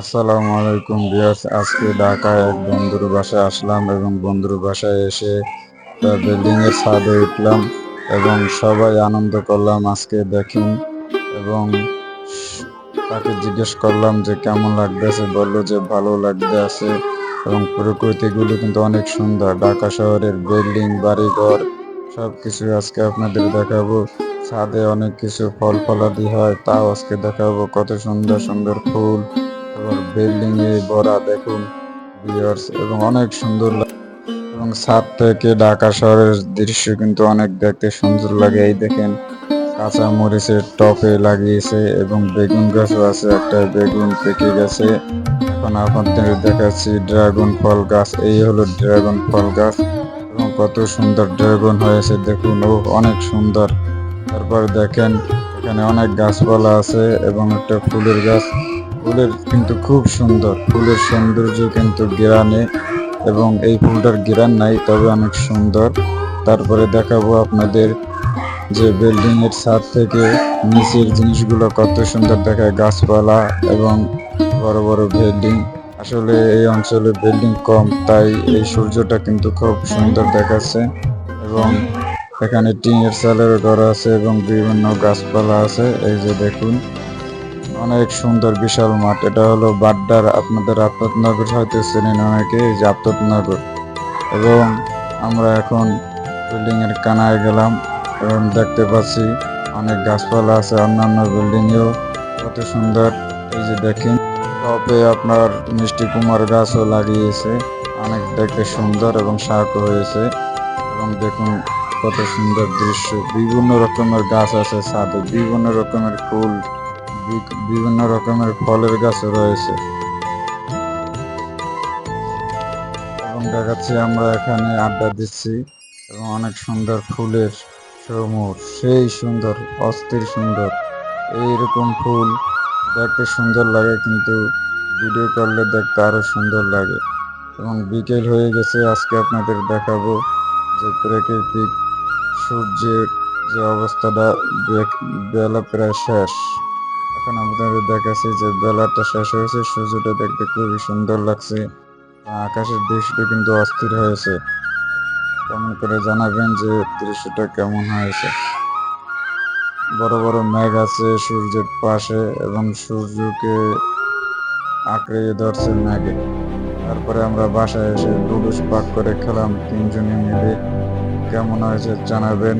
আসসালামু আলাইকুম বিয়াস আজকে ঢাকায় এক বন্ধুর বাসায় আসলাম এবং বন্ধুর বাসায় এসে বিল্ডিং এর ছাদে উঠলাম এবং সবাই আনন্দ করলাম আজকে দেখেন এবং তাকে জিজ্ঞেস করলাম যে কেমন লাগতেছে, বলল যে ভালো লাগতে আছে এবং প্রকৃতিগুলো কিন্তু অনেক সুন্দর। ঢাকা শহরের বিল্ডিং, বাড়িঘর সব কিছু আজকে আপনাদের দেখাবো। ছাদে অনেক কিছু ফল ফলাদি হয়, তাও আজকে দেখাবো। কত সুন্দর সুন্দর ফুল বিল্ডিং এ ভরা দেখুন ভিউয়ার্স এবং অনেক সুন্দর এবং ছাদ থেকে ঢাকা শহরের দৃশ্য কিন্তু অনেক দেখতে সুন্দর লাগে। এই দেখেন, কাঁচা মরিচের টপে লাগিয়েছে এবং বেগুন গাছও আছে, একটা বেগুন পেকে গেছে। এখন আপনাদের দেখাচ্ছি ড্রাগন ফল গাছ। এই হলো ড্রাগন ফল গাছ। এবং কত সুন্দর ড্রাগন হয়েছে, দেখুন, ও অনেক সুন্দর। তারপর দেখেন, এখানে অনেক গাছপালা আছে এবং একটা ফুলের গাছ। ফুলের কিন্তু খুব সুন্দর। ফুলের সৌন্দর্য কিন্তু গিরানে এবং এই ফুলটার গিরান নাই, তবে অনেক সুন্দর। তারপরে দেখাবো আপনাদের যে বিল্ডিং এর ছাদ থেকে নিচের জিনিসগুলো কত সুন্দর দেখায়। গাছপালা এবং বড় বড় বিল্ডিং। আসলে এই অঞ্চলে বিল্ডিং কম, তাই এই সূর্যটা কিন্তু খুব সুন্দর দেখাচ্ছে এবং এখানে টিনের চালের ঘর আছে এবং বিভিন্ন গাছপালা আছে। এই যে দেখুন। অনেক সুন্দর বিশাল মাঠ। এটা হলো বাড্ডার আপনাদের আপতনগর হয়তো চেনেন অনেকে যে আপতনগর এবং আমরা এখন বিল্ডিং এর কানায় গেলাম এবং দেখতে পাচ্ছি অনেক গাছপালা আছে, অন্যান্য বিল্ডিং এও কত সুন্দর, এই যে দেখেন, টপে আপনার মিষ্টি কুমার গাছও লাগিয়েছে। অনেক দেখতে সুন্দর এবং শাক হয়েছে। এবং দেখুন কত সুন্দর দৃশ্য। বিভিন্ন রকমের গাছ আছে ছাদে, বিভিন্ন রকমের ফুল। বিভিন্ন রকমের ফলের গাছ রয়েছে। এবং দেখাচ্ছি আমরা এখানে আড্ডা দিচ্ছি এবং অনেক সুন্দর ফুলের সমূহ সেই সুন্দর, অস্থির সুন্দর। এইরকম ফুল দেখতে সুন্দর লাগে কিন্তু ভিডিও করলে দেখতে আরও সুন্দর লাগে। এবং বিকেল হয়ে গেছে, আজকে আপনাদের দেখাবো যে প্রাকৃতিক সূর্যের যে অবস্থাটা বেলা প্রায় শেষ। এখন আপনাদের দেখাচ্ছি যে বেলাটা শেষ হয়েছে, সূর্যটা দেখতে খুবই সুন্দর লাগছে। আকাশের দৃশ্যটা কিন্তু অস্থির হয়েছে। কমেন্ট করে জানাবেন যে দৃশ্যটা কেমন হয়েছে? বড় বড় মেঘ আছে সূর্যের পাশে এবং সূর্যকে আঁকড়ে ধরছে মেঘে। তারপরে আমরা বাসায় এসে লুডুস পাক করে খেলাম, তিনজনে মিলে। কেমন হয়েছে জানাবেন?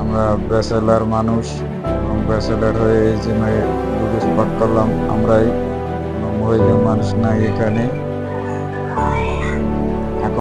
আমরা ব্যাচেলার মানুষ। ব্যাচেলার হয়ে এই জিমে পাক করলাম আমরাই মহিলা মানুষ নাই এখানে।